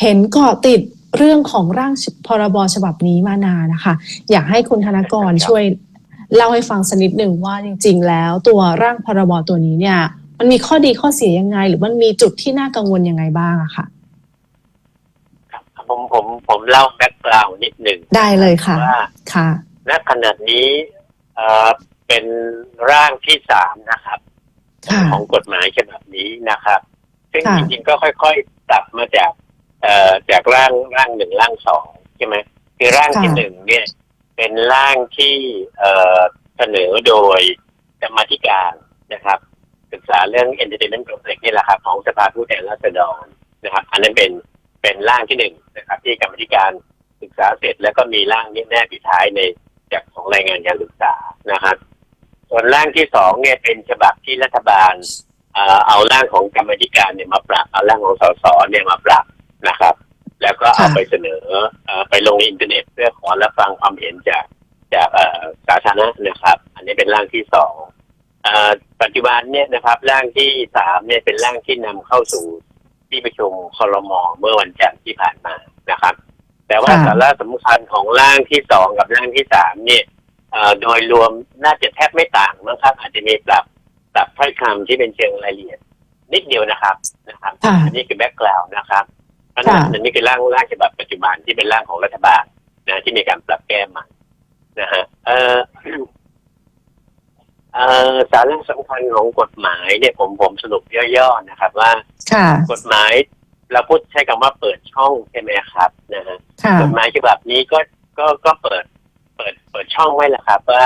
เห็นเกาะติดเรื่องของร่างพรบฉบับนี้มานานนะคะ อยากให้คุณธนกรครับช่วยเล่าให้ฟังสักนิดหนึ่งว่าจริง ๆ แล้วตัวร่างพรบตัวนี้เนี่ย มันมีข้อดีข้อเสียยังไง หรือมันมีจุดที่น่ากังวลยังไงบ้างอะค่ะครับผมผมผมเล่าแบ็กกราวน์นิดหนึ่งได้เลยค่ะว่าค่ะณขณะนี้เอ่อเป็นร่างที่สามนะครับค่ะของกฎหมายฉบับนี้นะครับ ซึ่งค่ะจริงๆก็ค่อยๆปรับมาจาก เอ่อจากร่างร่างหนึ่งร่างสองใช่ไหมคือร่างที่ค่ะหนึ่งเนี่ย เป็นร่างที่เอ่อเสนอโดยกรรมาธิการนะครับ ศึกษาเรื่อง entertainment complex นี่แหละครับของสภาผู้แทนราษฎรนะครับ อันนั้นเป็นเป็นร่างที่หนึ่งนะครับ ที่กรรมาธิการศึกษาเสร็จแล้วก็มีร่างนี้แนบปิดท้ายในจากของรายงานการศึกษานะครับส่วนร่างที่สองเนี่ยเป็นฉบับที่รัฐบาลเอ่อเอาร่างของกรรมาธิการเนี่ยมาปรับเอาร่างของสสเนี่ยมาปรับ นะครับ แล้วก็เอาค่ะไปเสนอเอ่อไปลงในอินเทอร์เน็ต เพื่อขอรับฟังความเห็นจากจากเอ่อสาธารณะนะครับ อันนี้เป็นร่างที่สองเอ่อปัจจุบันเนี่ยนะครับร่างที่สามเนี่ยเป็นร่างที่นำเข้าสู่ที่ประชุมครมเมื่อวันจันทร์ที่ผ่านมานะครับ แต่ว่าค่ะสาระสำคัญของร่างที่สองกับร่างที่สามเนี่ยเอ่อโดยรวมน่าจะแทบไม่ต่างนะครับ อาจจะมีปรับปรับถ้อยคำที่เป็นเชิงรายละเอียดนิดเดียวนะครับนะครับค่ะอันนี้คือแบ็กกราวน์นะครับ เพราะฉะนั้นค่ะอันนี้คือร่างร่างฉบับปัจจุบันที่เป็นร่างของรัฐบาลนะที่มีการปรับแก้ใหม่นะฮะเอ่อเอ่อสาระสำคัญของกฎหมายเนี่ยผมผมสรุปย่อๆนะครับ ว่าค่ะกฎหมายเราพูดใช้คำว่าเปิดช่องใช่ไหมครับนะฮะค่ะกฎหมายฉบับนี้ก็ก็ก็เปิด เปิดเปิดช่องไว้แล้วครับ ว่า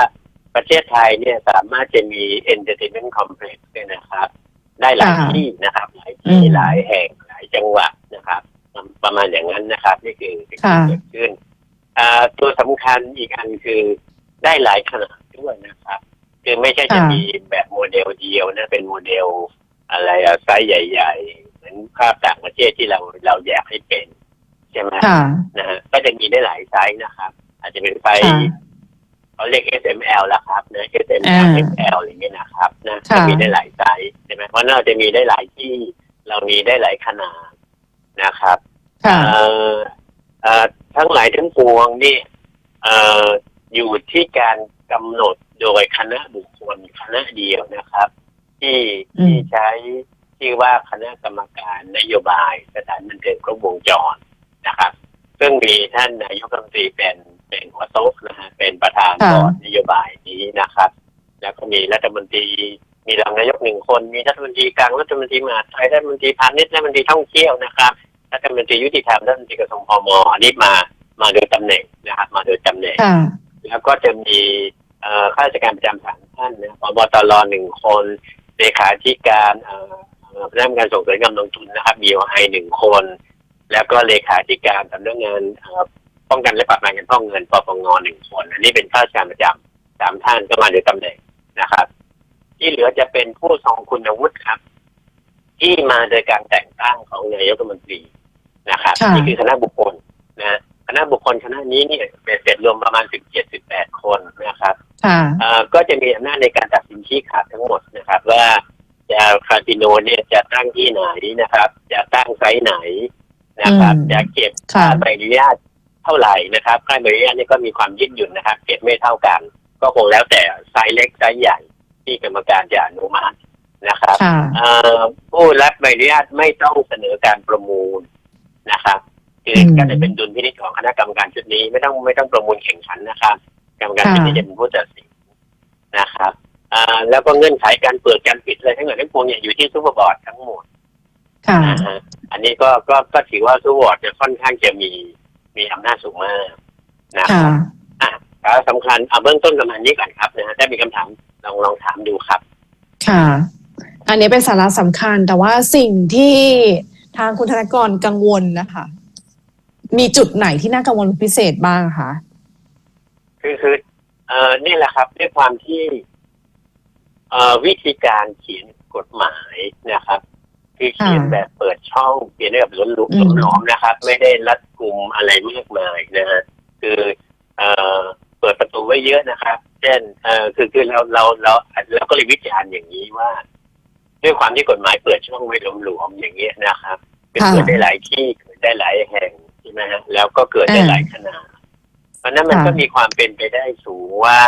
ประเทศไทยเนี่ยสามารถจะมี entertainment complex เนี่ยนะครับ ได้หลายค่ะที่นะครับ หลายที่อืมหลายแห่งหลายจังหวัดนะครับ ประมาณอย่างนั้นนะครับ นี่คือสิ่งที่ค่ะเกิดขึ้นอ่าตัวสำคัญอีกอันคือได้หลายขนาดด้วยนะครับ คือไม่ใช่จะค่ะมีแบบโมเดลเดียวนะ เป็นโมเดลอะไรอะไซส์ใหญ่ ๆ เหมือนภาพต่างประเทศที่เราเราอยากให้เป็นใช่ไหมค่ะนะฮะก็จะมีได้หลายไซส์นะครับ อาจจะเป็นไฟค่ะเขาเรียก SML ละครับนะ SML อ่า XL อะไรเงี้ยนะครับนะค่ะจะมีได้หลายไซส์ใช่ไหมเพราะเราจะมีได้หลายที่เรามีได้หลายขนาด นะครับค่ะเอ่อเอ่อทั้งหลายทั้งปวงนี่เอ่ออยู่ที่การกำหนดโดยคณะบุคคลคณะเดียวนะครับ ที่อืมที่ใช้ชื่อว่าคณะกรรมการนโยบายสถานบันเทิงครบวงจรนะครับ ซึ่งมีท่านนายกรัฐมนตรีเป็นเป็นหัวโต๊ะนะฮะเป็นประธานค่ะบอร์ดนโยบายนี้นะครับ แล้วก็มีรัฐมนตรี มีรองนายกหนึ่งคน มีรัฐมนตรีกลางรัฐมนตรีมหาดไทยรัฐมนตรีพาณิชย์รัฐมนตรีท่องเที่ยวนะครับรัฐมนตรียุติธรรมรัฐมนตรีกระทรวงพมอันนี้มามาโดยตำแหน่งนะครับ มาโดยตำแหน่งค่ะแล้วก็จะมีเอ่อข้าราชการประจำสามท่านนะพบตรหนึ่งคนเลขาธิการเอ่อเอ่อพนักงานส่งเสริมการลงทุนนะครับมีไอหนึ่งคน แล้วก็เลขาธิการสำนักงานเอ่อป้องกันและปราบปรามการฟอกเงินปปงหนึ่งคน อันนี้เป็นข้าราชการประจำสามท่านก็มาโดยตำแหน่งนะครับ ที่เหลือจะเป็นผู้ทรงคุณวุฒิครับ ที่มาโดยการแต่งตั้งของนายกรัฐมนตรีนะครับค่ะนี่คือคณะบุคคลนะคณะบุคคลคณะนี้เนี่ยเป็นเสร็จรวมประมาณ17 18คนนะครับค่ะเอ่อก็จะมีอำนาจในการตัดสินชี้ขาดทั้งหมดนะครับ ว่าจะคาสิโนเนี่ยจะตั้งที่ไหนนะครับ จะตั้งไซต์ไหนนะครับอืมจะเก็บค่ะค่าใบอนุญาตเท่าไหร่นะครับค่าใบอนุญาตนี่ก็มีความยืดหยุ่นนะครับ เก็บไม่เท่ากัน ก็คงแล้วแต่ไซส์เล็กไซส์ใหญ่ ที่กรรมการจะอนุมัตินะครับค่ะเอ่อผู้รับใบอนุญาตไม่ต้องเสนอการประมูลนะครับคืออืมก็จะเป็นดุลพินิจของคณะกรรมการชุดนี้ไม่ต้องไม่ต้องประมูลแข่งขันนะครับ กรรมการชุดนี้จะเป็นผู้ตัดสินนะครับอ่าแล้วก็เงื่อนไขการเปิดการปิดอะไรทั้งหมดทั้งปวงเนี่ยอยู่ที่ซูเปอร์บอร์ดทั้งหมดค่ะนะฮะอันนี้ก็ก็ก็ถือว่าซูเปอร์บอร์ดจะค่อนข้างจะมีมีอำนาจสูงมากนะคค่ะรับอะแล้วสำคัญเอาเบื้องต้นประมาณนี้ก่อนครับนะฮะถ้ามีคำถาม ลองลองถามดูครับ ค่ะ อันนี้เป็นสาระสำคัญ แต่ว่าสิ่งที่ทางคุณธนกรกังวลนะคะ มีจุดไหนที่น่ากังวลพิเศษบ้างคะคือคือเอ่อนี่แหละครับด้วยความที่เอ่อวิธีการเขียนกฎหมายนะครับ คือเขียนค่ะแบบเปิดช่องเขียนแบบหลวมอืมๆหลอมๆนะครับ ไม่ได้รัดกุมอะไรมากมายนะฮะคือเอ่อเปิดประตูไว้เยอะนะครับ เช่นเอ่อคือคือเราเราเราเราก็เลยวิจารณ์อย่างนี้ว่า ด้วยความที่กฎหมายเปิดช่องไว้หลวมๆอย่างเงี้ยนะครับคือค่ะเปิดได้หลายที่เกิดได้หลายแห่งใช่ไหมฮะแล้วก็เกิดได้อ่าหลายขนาดเพราะฉะนั้นมันค่ะก็มีความเป็นไปได้สูงว่า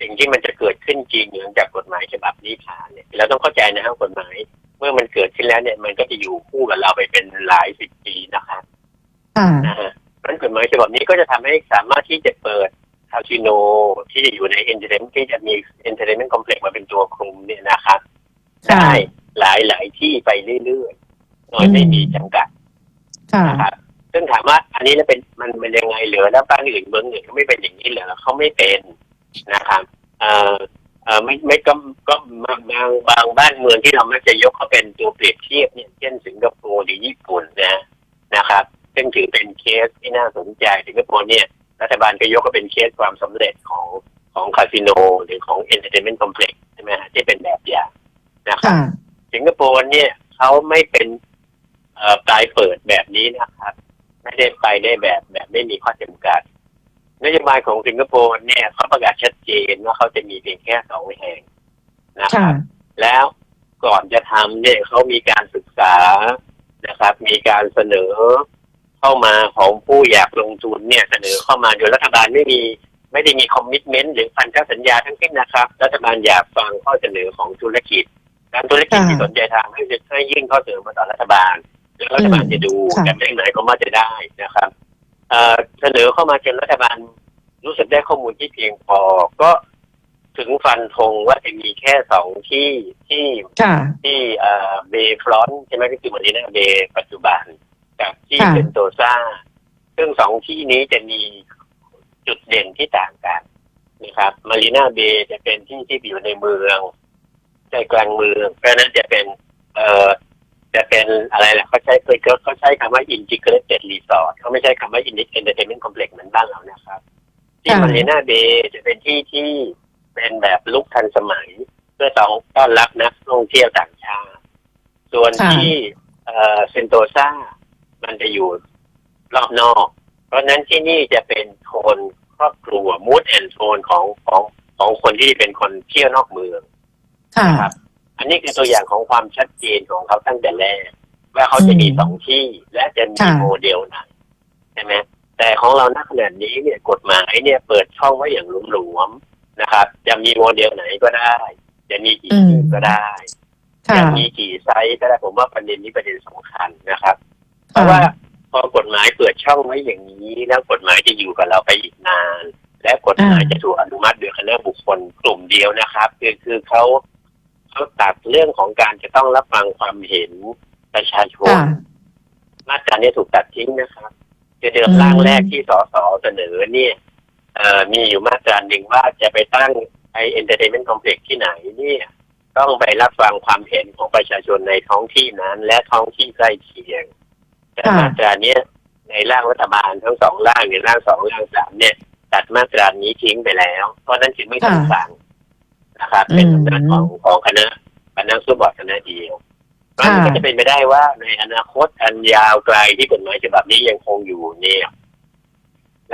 สิ่งที่มันจะเกิดขึ้นจริงหลังจากกฎหมายฉบับนี้ผ่านเนี่ยเราต้องเข้าใจนะครับกฎหมาย เมื่อมันเกิดขึ้นแล้วเนี่ย มันก็จะอยู่คู่กับเราไปเป็นหลายสิบปีนะครับค่ะนะฮะเพราะฉะนั้นกฎหมายฉบับนี้ก็จะทำให้สามารถที่จะเปิด คาสิโนที่อยู่ในเอนเตอร์เทนที่จะมีเอนเตอร์เทนเมนต์คอมเพล็กซ์มาเป็นตัวคลุมเนี่ยนะครับค่ะได้หลายหลายๆที่ไปเรื่อยๆโดยไม่มีจำกัดค่ะนะครับซึ่งถามว่าอันนี้แล้วเป็นมันเป็นยังไงเหลือแล้วบ้านอื่นเมืองอื่นเขาไม่เป็นอย่างนี้เหรอเขาไม่เป็นนะครับเอ่อเอ่อไม่ไม่ก็ก็บางบางบางบ้านเมืองที่เรามักจะยกเขาเป็นตัวเปรียบเทียบเนี่ยเช่นสิงคโปร์หรือญี่ปุ่นนะนะครับซึ่งถือเป็นเคสที่น่าสนใจสิงคโปร์เนี่ย รัฐบาลก็ยกก็เป็นเคสความสำเร็จของของคาสิโนหรือของเอนเตอร์เทนเมนต์คอมเพล็กซ์ใช่ไหมฮะที่เป็นแบบอย่างนะครับค่ะสิงคโปร์เนี่ยเขาไม่เป็นเอ่อปลายเปิดแบบนี้นะครับ ไม่ได้ไปได้แบบแบบไม่มีข้อจำกัดนโยบายของสิงคโปร์เนี่ยเขาประกาศชัดเจนว่าเขาจะมีเพียงแค่สองแห่งนะคค่ะรับแล้วก่อนจะทำเนี่ยเขามีการศึกษานะครับ มีการเสนอ เข้ามาของผู้อยากลงทุนเนี่ยเสนอเข้ามาโดยรัฐบาลไม่มีไม่ได้มีคอมมิชเมนต์หรือพันธสัญญาทั้งสิ้นนะครับ รัฐบาลอยากฟังข้อเสนอของธุรกิจการธุรกิจค่ะที่สนใจทำให้ให้ยื่นข้อเสนอมาต่อรัฐบาลแล้วรัฐบาลจะดูค่ะแต่ไม่ได้หมายความว่าจะได้นะครับเอ่อเสนอเข้ามาจนรัฐบาลรู้สึกได้ข้อมูลที่เพียงพอก็ถึงฟันธงว่าจะมีแค่สองที่ที่ค่ะที่เอ่อเบฟลอนใช่ไหมก็คือมารีนาเบปัจจุบัน กับที่ค่ะเซนโตซาซึ่งสองที่นี้จะมีจุดเด่นที่ต่างกันนะครับมารีนาเบจะเป็นที่ที่อยู่ในเมืองใจกลางเมือง เพราะฉะนั้นจะเป็น เอ่อจะเป็นอะไรล่ะเขาใช้เขาเขาใช้คำว่า integrated resort เขาไม่ใช้คำว่า entertainment complex เหมือนบ้านเรานะครับ ที่ค่ะ มารีนาเบจะเป็นที่ที่เป็นแบบลุกทันสมัย เพื่อต้องต้อนรับนักท่องเที่ยวต่างชาติ ส่วนค่ะ ที่เอ่อเซนโตซา มันจะอยู่รอบนอก เพราะฉะนั้นที่นี่จะเป็นโทนครอบครัวมูดแอนโทนของของของคนที่เป็นคนเที่ยวนอกเมืองค่ะนะครับ อันนี้คือตัวอย่างของความชัดเจนของเขาตั้งแต่แรก ว่าเขาจะมีอืมสองที่และจะมีค่ะโมเดลไหนใช่ไหมแต่ของเราณขนาดนี้เนี่ยกฎหมายเนี่ยเปิดช่องไว้อย่างหลวมๆนะครับ จะมีโมเดลไหนก็ได้ จะมีกี่ที่ก็ได้ค่ะจะมีกี่ไซส์ก็ได้ผมว่าประเด็นนี้ประเด็นสำคัญนะครับ เพราะว่าพอกฎหมายเปิดช่องไว้อย่างนี้ แล้วกฎหมายจะอยู่กับเราไปอีกนาน และกฎหมายอ่าจะถูกอนุมัติโดยคณะบุคคลกลุ่มเดียวนะครับ คือคือเขาเขาตัดเรื่องของการจะต้องรับฟังความเห็นประชาชนค่ะมาตรานี้ถูกตัดทิ้งนะครับคือเดิมอืมร่างแรกที่สสเสนอเนี่ยเอ่อมีอยู่มาตราหนึ่งว่าจะไปตั้งไอเอนเตอร์เทนเมนต์คอมเพล็กซ์ที่ไหนเนี่ย ต้องไปรับฟังความเห็นของประชาชนในท้องที่นั้น และท้องที่ใกล้เคียง แต่ค่ะมาตราเนี้ยในร่างรัฐบาลทั้งสองร่างในร่างสองร่างสามเนี่ยตัดมาตรานี้ทิ้งไปแล้ว เพราะฉะนั้นจึงไม่ต้องค่ะสั่งนะครับเป็นอืมอำนาจของของคณะคณะสู้บอร์ดคณะเดียวเพราะฉะนั้นค่ะก็จะเป็นไปได้ว่าในอนาคตอันยาวไกลที่กฎหมายฉบับนี้ยังคงอยู่เนี่ย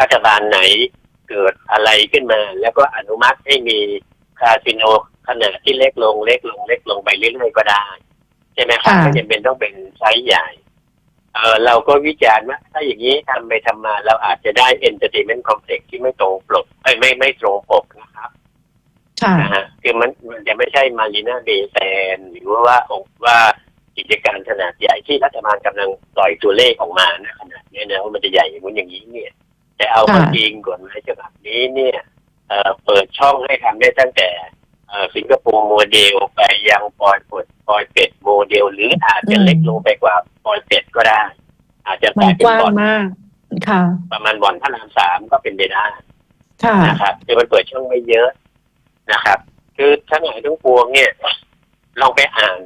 รัฐบาลไหนเกิดอะไรขึ้นมา แล้วก็อนุมัติให้มีคาสิโนขนาดที่เล็กลงเล็กลงเล็กลงไปเรื่อยๆก็ได้ ใช่ไหมครับค่ะไม่จำเป็นต้องเป็นไซส์ใหญ่ เออเราก็วิจารณ์ว่าถ้าอย่างนี้ทำไปทำมาเราอาจจะได้เอนเตอร์เทนเมนต์คอมเพล็กซ์ที่ไม่ตรงปกเอ้ยไม่ไม่ตรงปกนะครับค่ะนะฮะคือมันมันจะไม่ใช่มารีนาเบย์แซนหรือว่าองค์ว่ากิจการขนาดใหญ่ที่รัฐบาลกำลังปล่อยตัวเลขออกมานะขนาดนี้นะว่ามันจะใหญ่อย่างนู้นอย่างนี้เนี่ย แต่เอาความค่ะจริงกฎหมายฉบับนี้เนี่ยเอ่อเปิดช่องให้ทำได้ตั้งแต่เอ่อ สิงคโปร์โมเดลไปยังปอยปดปอยเป็ดโมเดล หรืออาจจะเล็กลงไปกว่าปอยเป็ดก็ได้ อาจจะมัแต่นเป็กนว้างบ่อนมากค่ะ ประมาณบ่อนพระรามสามก็เป็นไปได้ค่ะนะครับคือมันเปิดช่องไม่เยอะนะครับ คือทั้งหลายทั้งปวงเนี่ยลองไปอ่าน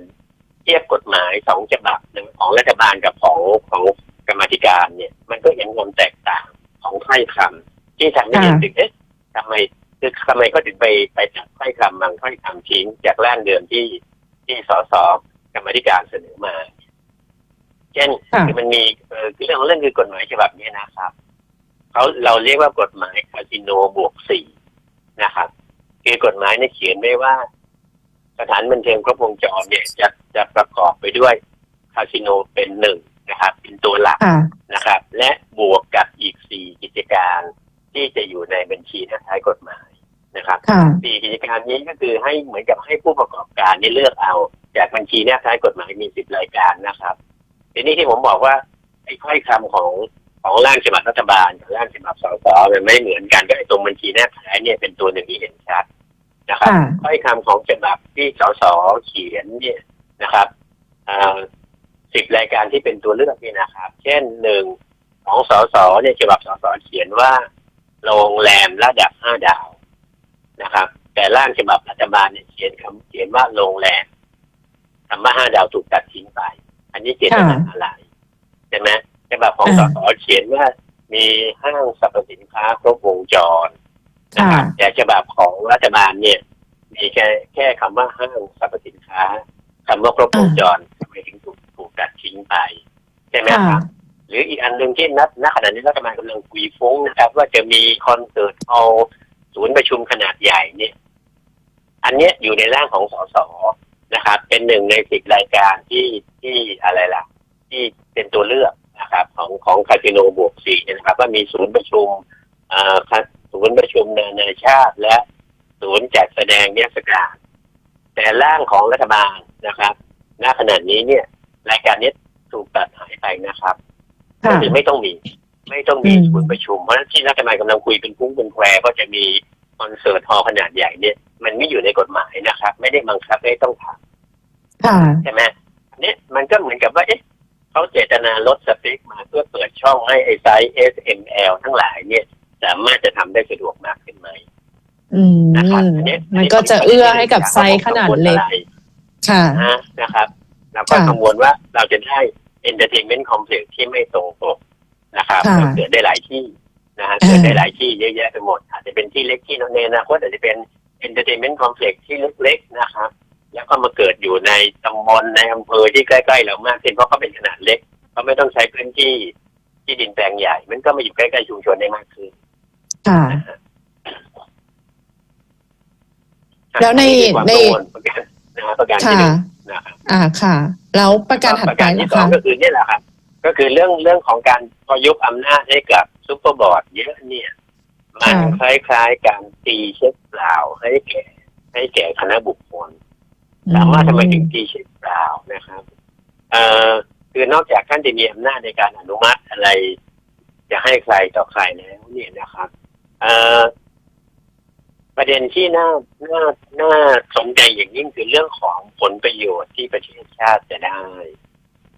เทียบกฎหมายสองฉบับหนึ่งของรัฐบาลกับของของกรรมาธิการเนี่ย มันก็เห็นความแตกต่างของถ้อยคำที่ทำให้เห็นถึงเอ๊ะทำไม คือทำไมก็ถึงไปไปจับถ้อยคำบางถ้อยคำทิ้งจากร่างเดิมที่ที่สสกรรมาธิการเสนอมา เช่นค่ะคือมันมีเออคือเรื่องของเรื่องคือกฎหมายฉบับนี้นะครับเขาเราเรียกว่ากฎหมายคาสิโนบวกสี่นะครับ คือกฎหมายเนี่ยเขียนไว้ว่า สถานบันเทิงครบวงจรเนี่ยจะจะประกอบไปด้วยคาสิโนเป็นหนึ่งนะครับ เป็นตัวหลักค่ะนะครับ และบวกกับอีกสี่กิจการที่จะอยู่ในบัญชีท้ายกฎหมาย นะครับค่ะสี่กิจการนี้ก็คือให้เหมือนกับให้ผู้ประกอบการนี่เลือกเอา จากบัญชีเนี่ยท้ายกฎหมายมีสิบรายการนะครับทีนี้ที่ผมบอกว่าไอ้ข้อยคำของของร่างฉบับรัฐบาลกับร่างฉบับสสมันไม่เหมือนกันกับไอ้ตรงบัญชีแนบท้ายเนี่ยเป็นตัวหนึ่งที่เห็นชัดนะครับค่ะข้อยคำของฉบับที่สสเขียนเนี่ยนะครับสิบรายการที่เป็นตัวเลือกนี่นะครับ เช่นหนึ่งของสสเนี่ยฉบับสสเขียนว่าโรงแรมระดับห้าดาว นะครับ แต่ร่างฉบับรัฐบาลเนี่ยเขียนคำเขียนว่าโรงแรมคำว่าห้าดาวถูกตัดทิ้งไป อันนี้เจตนาอะไรใช่ไหมฉบับของสอ่าสเขียนว่ามีห้างสรรพสินค้าครบวงจรนะค่ะครับแต่ฉบับของรัฐบาลเนี่ย มีแค่แค่คำว่าห้างสรรพสินค้าคำว่าครบวงจรทำไมถึงถูกถูกตัดทิ้งไปใช่ไหมคค่ะรับหรืออีกอันหนึ่งที่นัดณขณะนี้รัฐบาลกำลังคุยฟุ้งนะครับ ว่าจะมีคอนเสิร์ตเอา ศูนย์ประชุมขนาดใหญ่เนี่ย อันเนี้ยอยู่ในร่างของสสนะครับ เป็นหนึ่งในสิบรายการที่ที่อะไรล่ะ ที่เป็นตัวเลือกนะครับ ของของคาสิโนบวกสี่เนี่ยนะครับ ว่ามีศูนย์ประชุมอ่าคาศูนย์ประชุมนานาชาติ และศูนย์จัดแสดงนิทรรศการแต่ร่างของรัฐบาลนะครับณขณะนี้เนี่ย รายการนี้ถูกตัดหายไปนะครับค่ะก็คือไม่ต้องมี ไม่ต้องมีอืมศูนย์ประชุม เพราะฉะนั้นที่รัฐบาลกำลังคุยเป็นพุ้งเป็นแควก็จะมีคอนเสิร์ตฮอลล์ขนาดใหญ่เนี่ย มันไม่อยู่ในกฎหมายนะครับ ไม่ได้บังคับให้ต้องทค่ะำใช่ไหมอันนี้มันก็เหมือนกับว่าเอ๊ะเขาเจตนาลดสเปคมาเพื่อเปิดช่องให้ไอ้ไซส์ S M L ทั้งหลายเนี่ยสามารถจะทำได้สะดวกมากขึ้นไหมอืมนะครับอันนี้มันก็จะเอื้อให้กับไซส์ขนาดเล็กค่ะนะนะครับ แล้วก็ค่ะกังวลว่าเราจะได้ entertainment complex ที่ไม่ตรงปก นะครับค่ะก็เกิดได้หลายที่นะฮะอ่าเกิดได้หลายที่เยอะแยะไปหมด อาจจะเป็นที่เล็กที่ในอนาคตอาจจะเป็น entertainment complex ที่เล็กๆนะครับ แล้วก็มาเกิดอยู่ในตำบลในอำเภอที่ใกล้ๆเรามากขึ้นเพราะเขาเป็นขนาดเล็กเขาไม่ต้องใช้พื้นที่ที่ดินแปลงใหญ่ มันก็มาอยู่ใกล้ๆชุมชนได้มากขึ้นค่ะแล้วในอัคือความในกังวลประการนะฮะประการที่ค่ะหนึ่งนะครับอ่าค่ะ แล้วประการถัดประไปการที่นะสองคะก็คือเนี่ยแหละครับ ก็คือเรื่องเรื่องของการพอยุบอำนาจให้กับซุปเปอร์บอร์ดเยอะเนี่ย มันคล้ายๆการตีเช็คเปล่าให้แก่ ให้แก่คณะบุคคลถามว่าทำไมถึงตีเช็คเปล่านะครับเอ่อคือนอกจากท่านจะมีอำนาจในการอนุมัติอะไร จะให้ใครต่อใครแล้วเนี่ยนะครับ เอ่อประเด็นที่น่าน่าน่าสนใจอย่างยิ่งคือเรื่องของผลประโยชน์ที่ประเทศชาติจะได้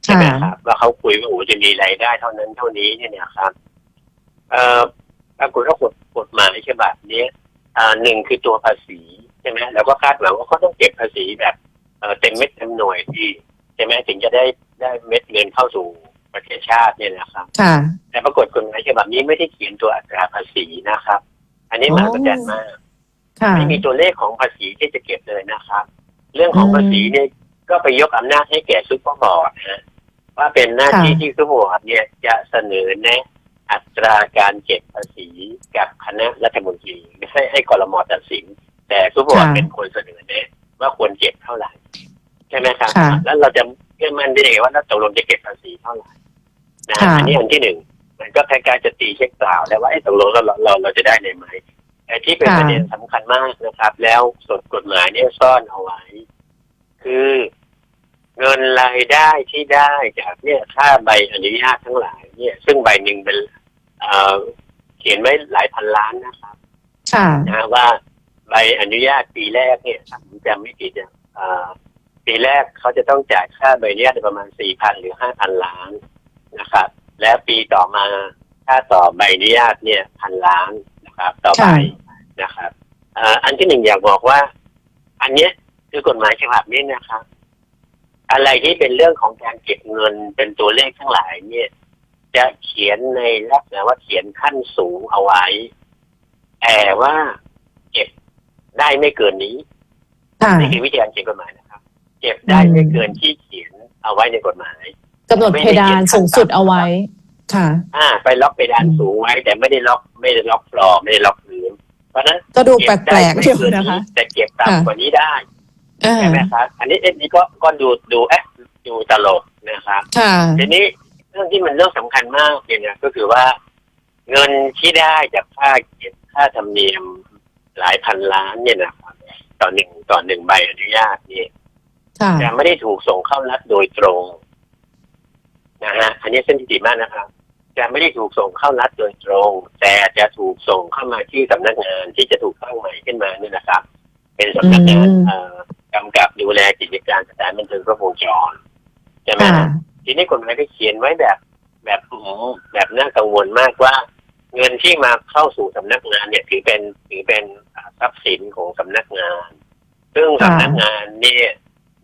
ใช่ไหมครับว่าเขาคุยว่าโอ้จะมีรายได้เท่านั้นเท่านี้เนี่ยนะครับเอ่อปรากฏว่ากฎกฎหมายฉบับนี้อ่าหนึ่งคือตัวภาษีใช่ไหมแล้วก็คาดหวังว่าเขาต้องเก็บภาษีแบบเอ่อเต็มเม็ดเต็มหน่วยที่ใช่ไหมถึงจะได้ได้เม็ดเงินเข้าสู่ประเทศชาติเนี่ยนะครับค่ะแต่ปรากฏกฎหมายฉบับนี้ไม่ได้เขียนตัวอัตราภาษีนะครับ อันนี้มหัศจรรย์มากค่ะไม่มีตัวเลขของภาษีที่จะเก็บเลยนะครับ เรื่องของภาษีเนี่ยก็ไปยกอำนาจให้แก่ซุปเปอร์บอร์ดนะ ว่าเป็นหน้าที่ค่ะที่ซุปเปอร์บอร์ดเนี่ยจะเสนอแนะอัตราการเก็บภาษีกับคณะรัฐมนตรีไม่ให้ให้กรมตัดสิน แต่ซุปเปอร์บอร์ดเป็นคนเสนอแนะว่าควรเก็บเท่าไหร่ใช่ไหมครับค่ะแล้วเราจะเชื่อมั่นได้ยังไงว่าเราตกลงจะเก็บภาษีเท่าไหร่นะค่ะอันนี้อันที่หนึ่งมันก็คล้ายๆจะตีเช็คเปล่าแล้วว่าไอ้ตกลงเราเราเราเราจะได้เลยไหมแต่ที่เป็นค่ะประเด็นสำคัญมากนะครับ แล้วสดกฎหมายเนี่ยซ่อนเอาไว้ คือ เงินรายได้ที่ได้จากเนี่ยค่าใบอนุญาตทั้งหลาย เนี่ย ซึ่งใบหนึ่งเป็นเอ่อเขียนไว้หลายพันล้านนะครับค่ะนะว่าใบอนุญาตปีแรกเนี่ยถ้าผมจำไม่ผิดเนี่ยเอ่อปีแรกเขาจะต้องจ่ายค่าใบอนุญาตประมาณสี่พันหรือห้าพันล้านนะครับ และปีต่อมาค่าต่อใบอนุญาตเนี่ยพันล้านนะครับ ต่อไปค่ะนะครับเอ่ออันที่หนึ่งอยากบอกว่า อันเนี้ยคือกฎหมายฉบับนี้นะครับ อะไรที่เป็นเรื่องของการเก็บเงินเป็นตัวเลขทั้งหลายเนี่ย จะเขียนในลักษณะว่าเขียนขั้นสูงเอาไว้แต่ว่าเก็บได้ไม่เกินนี้ค่ะนี่คือวิธีการเขียนกฎหมายนะครับ เก็บได้ไม่เกินที่เขียนเอาไว้ในกฎหมายกำหนดเพดานสูงสุดเอาไว้ ค่ะ อ่า ไปล็อกเพดานสูงไว้ แต่ไม่ได้ล็อกไม่ได้ล็อกฟลอร์ไม่ได้ล็อกพื้นเพราะฉะนั้นก็ดูแปเก็บลได้กๆไม่อยู่เกินนะคะนี้แต่เก็บค่ะต่ำกว่านี้ได้อ่า ใช่ไหมครับอันนี้เอ็นนี้ก็ก็ดูดูแอะดูตลกนะครับค่ะทีนี้เรื่องที่มันเรื่องสำคัญมากเนี่ยนะก็คือว่า เงินที่ได้จากค่าเก็บค่าธรรมเนียมหลายพันล้านเนี่ยนะครับต่อหนึ่งต่อหนึ่งใบอนุญาตเนี่ยค่ะจะไม่ได้ถูกส่งเข้ารัฐโดยตรงนะฮะอันนี้เส้นที่ดีมากนะครับจะไม่ได้ถูกส่งเข้ารัฐโดยตรง แต่จะถูกส่งเข้ามาที่สำนักงานที่จะถูกตั้งใหม่ขึ้นมาเนี่ยนะครับ เป็นสำนักงานอืมเอ่อ กำกับดูแลกิจการสถานบันเทิงครบวงจรใช่ไหมค่ะฮะทีนี้กฎหมายก็เขียนไว้แบบ แบบอื้อหือแบบน่ากังวลมากว่า เงินที่มาเข้าสู่สำนักงานเนี่ยถือเป็นถือเป็นอ่าทรัพย์สินของสำนักงาน ซึ่งค่ะสำนักงานเนี่ย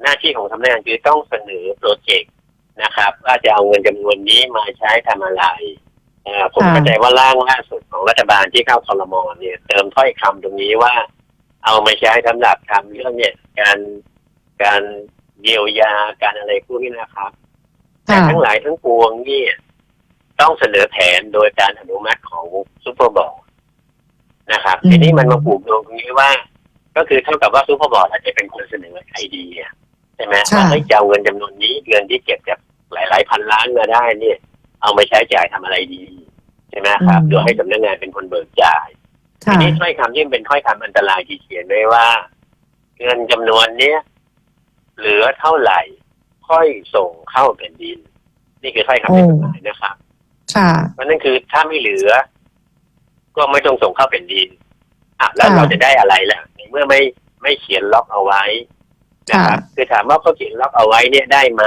หน้าที่ของสำนักงานคือต้องเสนอโปรเจกต์นะครับว่าจะเอาเงินจำนวนนี้มาใช้ทำอะไรเอ่อผมเข้าใจว่าร่างล่าสุดของรัฐบาลที่เข้าคอรมอเนี่ยเติมถ้อยคำตรงนี้ว่า เอามาใช้สำหรับทำเรื่องเนี่ย การการเยียวยาการอะไรพวกนี้นะครับ แต่ค่ะทั้งหลายทั้งปวงนี่ต้องเสนอแผนโดยการอนุมัติของซูเปอร์บอร์ดนะครับอืมทีนี้มันมาผูกโยงตรงนี้ว่า ก็คือเท่ากับว่าซูเปอร์บอร์ดอาจจะเป็นคนเสนอไอเดียใช่ไหมใช่ว่าเฮ้ยจะเอาเงินจำนวนนี้เงินที่เก็บจากหลายๆพันล้านมาได้เนี่ย เอามาใช้จ่ายทำอะไรดีใช่ไหมครับโดยให้สำนักงานเป็นคนเบิกจ่าย ทีค่ะนี้ถ้อยคำที่เป็นถ้อยคำอันตรายที่เขียนไว้ว่า เงินจำนวนเนี้ยเหลือเท่าไหร่ ค่อยส่งเข้าแผ่นดิน นี่คือถ้อยคำในกฎหมายนะครับค่ะเพราะนั่นคือถ้าไม่เหลือ ก็ไม่ต้องส่งเข้าแผ่นดินอะแล้วค่ะเราจะได้อะไรล่ะในเมื่อไม่ไม่เขียนล็อกเอาไว้นะครับคือถามว่าเขาเขียนล็อกเอาไว้เนี่ยได้ไหม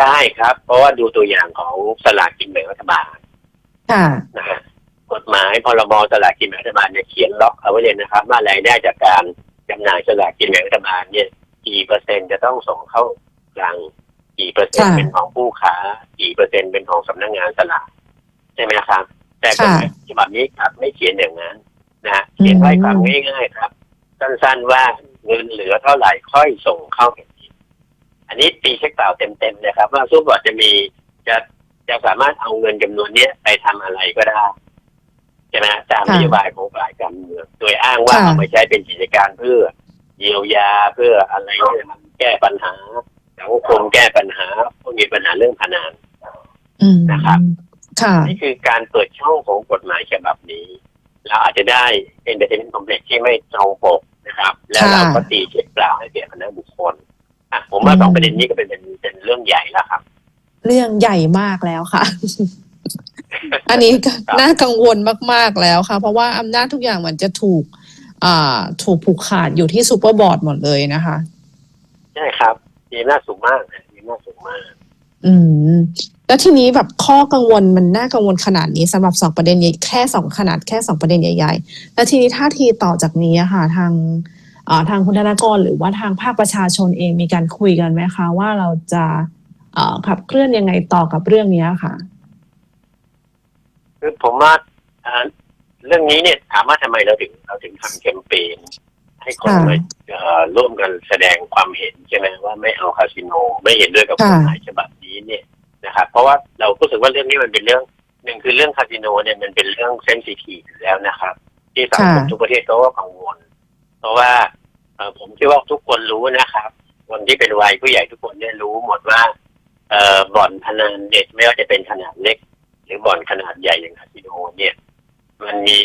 ได้ครับ เพราะว่าดูตัวอย่างของสลากกินแบ่งรัฐบาลค่ะนะฮะ กฎหมายพรบสลากกินแบ่งรัฐบาลเนี่ยเขียนล็อกเอาไว้เลยนะครับ ว่ารายได้จากการจำหน่ายสลากกินแบ่งรัฐบาลเนี่ยกี่เปอร์เซ็นต์จะต้องส่งเข้ากลางกี่เปอร์เซ็นต์ค่ะเป็นของผู้ค้ากี่เปอร์เซ็นต์เป็นของสำนักงานสลากใช่ไหมครับ แต่กฎหมายฉบับนี้ครับไม่เขียนอย่างนั้นนะฮะเขียนไว้คำง่ายๆครับ สั้นๆว่าเงินเหลือเท่าไหร่ค่อยส่งเข้าแผ่นดินอันนี้ตีเช็คเปล่าเต็มๆเลยครับ ว่าซูเปอร์บอร์ดจะมีจะจะสามารถเอาเงินจำนวนเนี้ยไปทำอะไรก็ได้ใช่ไหมตามค่ะนโยบายของฝ่ายการเมืองโดยอ้างว่าค่ะเอาไปใช้เป็นกิจการเพื่อเยียวยาเพื่ออะไรเนี่ยแก้ปัญหาสังคมแก้ปัญหาพวกมีปัญหาเรื่องพนันอืมนะครับค่ะนี่คือการเปิดช่องของกฎหมายฉบับนี้ เราอาจจะได้เอนเตอร์เทนเมนต์คอมเพล็กที่ไม่ตรงปกนะครับ แล้วเราก็ตีเช็คเปล่าให้แก่คณะบุคคลอะผมว่าอืมสองประเด็นนี้ก็เป็นเป็นเป็นเรื่องใหญ่แล้วครับ เรื่องใหญ่มากแล้วค่ะ อันนี้ก็ครับน่ากังวลมาก ๆ แล้วค่ะ เพราะว่าอำนาจทุกอย่างมันจะถูก อ่า ถูกผูกขาดอยู่ที่ซูเปอร์บอร์ดหมดเลยนะคะ ใช่ครับมีหน้าสูงมากนะมีหน้าสูงมาก อืม แล้วทีนี้แบบข้อกังวลมันน่ากังวลขนาดนี้สำหรับสองประเด็นใหญ่แค่สองขนาดแค่สองประเด็นใหญ่ ๆ แล้วทีนี้ท่าทีต่อจากนี้อะค่ะ ทางอ่าทางคุณธนากรหรือว่าทางภาคประชาชนเองมีการคุยกันไหมคะ ว่าเราจะเอ่อขับเคลื่อนยังไงต่อกับเรื่องนี้ค่ะ คือผมว่าอ่าเรื่องนี้เนี่ยถามว่าทำไมเราถึงเราถึงทำแคมเปญให้คนค่ะมาเอ่อร่วมกันแสดงความเห็นใช่ไหมว่าไม่เอาคาสิโน ไม่เห็นด้วยกับกค่ะฎหมายฉบับนี้เนี่ยนะครับเพราะว่าเรารู้สึกว่าเรื่องนี้มันเป็นเรื่องหนึ่งคือเรื่องคาสิโนเนี่ยมันเป็นเรื่องเซนซิทีฟอยู่แล้วนะครับ ที่สังคมค่ะทุกประเทศเขาก็กังวล เพราะว่าเอ่อผมเชื่อว่าทุกคนรู้นะครับคนที่เป็นวัยผู้ใหญ่ทุกคนเนี่ยรู้หมดว่า เอ่อบ่อนพนันเด็กไม่ว่าจะเป็นขนาดเล็ก หรือบ่อนขนาดใหญ่อย่างคาสิโนเนี่ย มันมี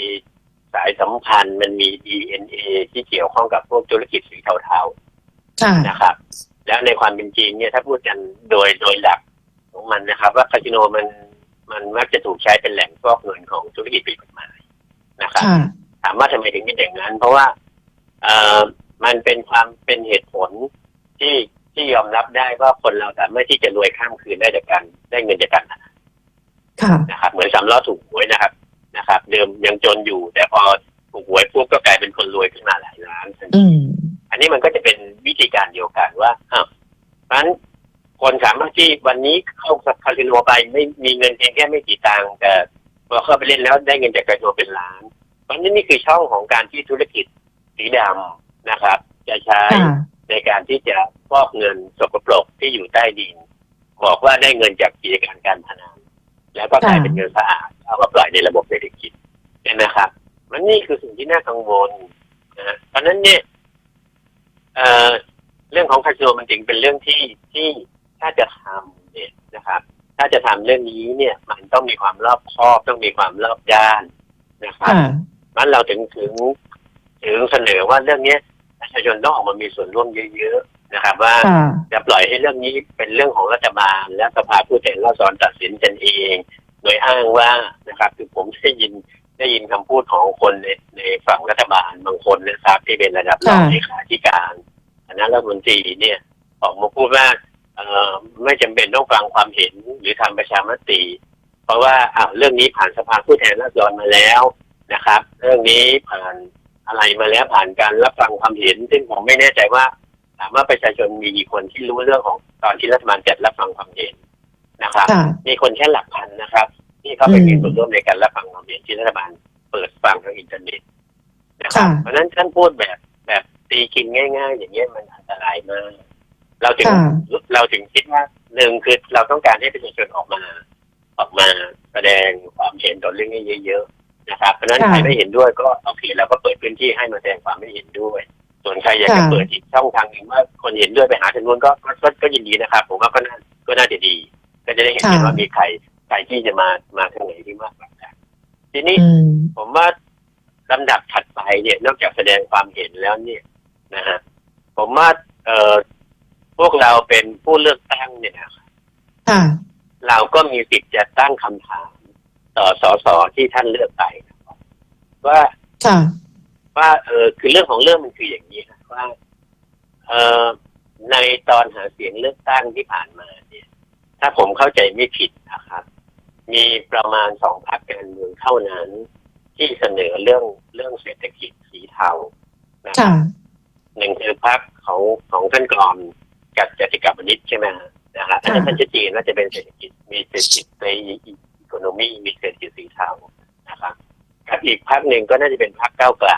สายสัมพันธ์มันมี DNA ที่เกี่ยวข้องกับพวกธุรกิจสีเทาค่ะๆนะครับ แล้วในความเป็นจริงเนี่ยถ้าพูดกันโดยโดยหลักของมันนะครับ ว่าคาสิโนมันมันมักจะถูกใช้เป็นแหล่งฟอกเงินของธุรกิจผิดกฎหมายนะครับค่ะถามว่าทำไมถึงเป็นอย่างนั้น เพราะว่าเอ่อมันเป็นความเป็นเหตุผลที่ที่ยอมรับได้ว่าคนเราสามารถที่จะรวยข้ามคืนได้จากการได้เงินจากการพนัน ค่ะนะครับเหมือนสามล้อถูกหวยนะครับนะครับ เดิมยังจนอยู่ แต่พอถูกหวยปุ๊บก็กลายเป็นคนรวยขึ้นมาหลายล้านทันทีอืมอันนี้มันก็จะเป็นวิธีการเดียวกันว่าอ้าวเพราะฉะนั้นคนสามารถที่วันนี้เข้าคาสิโนไปไม่มีเงินเพียงแค่ไม่กี่ตังค์แต่พอเข้าไปเล่นแล้วได้เงินจากคาสิโนเป็นล้าน เพราะฉะนั้นนี่คือช่องของการที่ธุรกิจสีดำนะครับ จะใช้ค่ะในการที่จะฟอกเงินสกปรกที่อยู่ใต้ดิน บอกว่าได้เงินจากกิจการการพนัน แล้วก็กลายเป็นเงินสะอาดเอามาปล่อยในระบบเศรษฐกิจเนี่ยนะครับมันนี่คือสิ่งที่น่ากังวลนะฮะเพราะฉะนั้นเนี่ยเอ่อเรื่องของคาสิโนมันจึงเป็นเรื่องที่ที่ถ้าจะทำเนี่ยนะครับถถ้าจะทำเรื่องนี้เนี่ย มันต้องมีความรอบคอบต้องมีความรอบด้านนะครับค่ะมันเราถึงถึงถึงเสนอว่าเรื่องเนี้ยประชาชนต้องออกมามีส่วนร่วมเยอะๆ นะครับ ว่าค่ะจะปล่อยให้เรื่องนี้เป็นเรื่องของรัฐบาล และสภาผู้แทนราษฎรตัดสินกันเอง โดยอ้างว่านะครับคือผมได้ยินได้ยินคำพูดของคนในในฝั่งรัฐบาลบางคนนะครับที่เป็นระดับรองค่ะเลขาธิการคณะรัฐมนตรีเนี่ยออกมาพูดว่าเอ่อไม่จำเป็นต้องฟังความเห็นหรือทำประชามติ เพราะว่าอ้าวเรื่องนี้ผ่านสภาผู้แทนราษฎรมาแล้วนะครับ เรื่องนี้ผ่านอะไรมาแล้วผ่านการรับฟังความเห็น ซึ่งผมไม่แน่ใจว่า ถามว่าประชาชนมีกี่คนที่รู้เรื่องของตอนที่รัฐบาลจัดรับฟังความเห็นนะครับค่ะมีคนแค่หลักพันนะครับ ที่เขาไปอืมมีส่วนร่วมในการรับฟังความเห็นที่รัฐบาลเปิดฟังทางอินเทอร์เน็ตนะครับค่ะเพราะฉะนั้นท่านพูดแบบแบบตีกินง่าย ๆ อย่างเงี้ยมันอันตรายมาก เราถึงค่ะเราถึงคิดว่าหนึ่งคือเราต้องการให้ประชาชนออกมา ออกมาแสดงความเห็นต่อเรื่องนี้เยอะ ๆ นะครับ เพราะฉะนั้นค่ะใครไม่เห็นด้วยก็โอเคเราก็เปิดพื้นที่ให้มาแสดงความไม่เห็นด้วย ส่วนใครอยากจะค่ะ เปิดอีกช่องทางหนึ่งว่าคนเห็นด้วยไปหาทางนู้นก็ก็ก็ก็ยินดีนะครับ ผมว่าก็น่าก็น่าจะดี ก็จะได้เห็นค่ะ ว่ามีใครใครที่จะมามาทางไหนที่มากกว่ากันทีนี้ อืม ผมว่าลำดับถัดไปเนี่ย นอกจากแสดงความเห็นแล้วเนี่ยนะฮะผมว่าเอ่อพวกเราเป็นผู้เลือกตั้งเนี่ยนะครับค่ะ เราก็มีสิทธิ์จะตั้งคำถาม ต่อสสที่ท่านเลือกไปนะครับว่า ค่ะ ว่าเออคือเรื่องของเรื่องมันคืออย่างนี้ครับว่าเออในตอนหาเสียงเลือกตั้งที่ผ่านมาเนี่ย ถ้าผมเข้าใจไม่ผิดนะครับ มีประมาณสองพรรคการเมืองเท่านั้น ที่เสนอเรื่องเรื่องเศรษฐกิจสีเทานะคค่ะรับหนึ่งคือพรรคของของท่านกรอมกับจติกับวณิชใช่ไหมฮะนะฮะอันนั้นค่ะท่านชัดเจนว่าจะเป็นเศรษฐกิจมีเศรษฐกิจในอีโคโนมีมีเศรษฐกิจสีเทานะครับกับอีกพรรคหนึ่งก็น่าจะเป็นพรรคก้าวไกล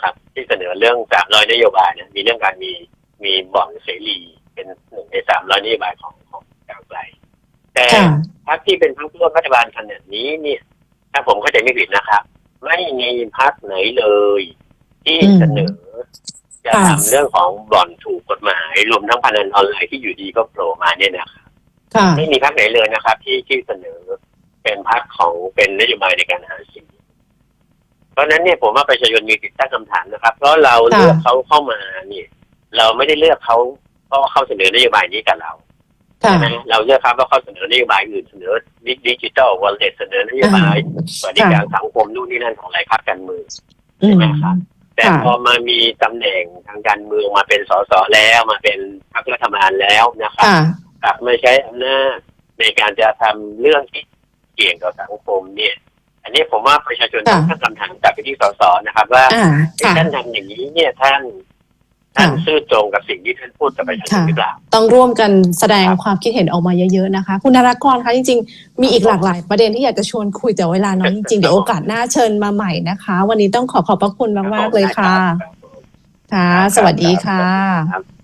นะครับ ที่เสนอเรื่องสามร้อยนโยบายเนี่ยมีเรื่องการมีมีบ่อนเสรีเป็นหนึ่งในสามร้อยนโยบายของของก้าวไกลแต่ค่ะพรรคที่เป็นพรรคร่วมรัฐบาลขนาดนี้เนี่ย ถ้าผมเข้าใจไม่ผิดนะครับ ไม่มีพรรคไหนเลย ที่อืมเสนอจะค่ะทำเรื่องของบ่อนถูกกฎหมาย รวมทั้งพนันออนไลน์ที่อยู่ดีก็โผล่มาเนี่ยนะครับค่ะไม่มีพรรคไหนเลยนะครับ ที่ที่เสนอเป็นพรรคของเป็นนโยบายในการหาเสียง เพราะฉะนั้นเนี่ยผมว่าประชาชนมีสิทธิ์ตั้งคำถามนะครับ เพราะเราค่ะเลือกเขาเข้ามาเนี่ย เราไม่ได้เลือกเขาเพราะว่าเขาเสนอนโยบายนี้กับเราค่ะใช่ไหมเราเลือกเขาเพราะเขาเสนอนโยบายอื่นเสนอดิจิทัลวอลเล็ตเสนอนโยบายสวัสดิการสังคมนู่นนี่นั่นของหลายพรรคการเมืองอืมใช่ไหมครับแต่ค่ะพอมามีตำแหน่งทางการเมืองมาเป็นสสแล้วมาเป็นพรรครัฐบาลแล้วนะครับค่ะกลับมาใช้อำนาจในการจะทำเรื่องที่เกี่ยงกับสังคมเนี่ย อันนี้ผมว่าประชาชนต้องค่ะตั้งคำถามกลับไปที่สสนะครับ ว่าอ่าค่ะ ท่านทำอย่างนี้เนี่ยท่านท่านค่ะซื่อตรงกับสิ่งที่ท่านพูดกับประชาชนค่ะ หรือเปล่า ต้องร่วมกันแสดงครับความคิดเห็นออกมาเยอะๆนะคะ คุณนารากรคะจริงๆ มีอีกหลากหลายประเด็นที่อยากจะชวนคุยแต่เวลาน้อยจริงๆ เดี๋ยวโอกาสหน้าเชิญมาใหม่นะคะ วันนี้ต้องขอขอบพระคุณมากๆเลยค่ะรับผมค่ะครับสวัสดีค่ะ ครับ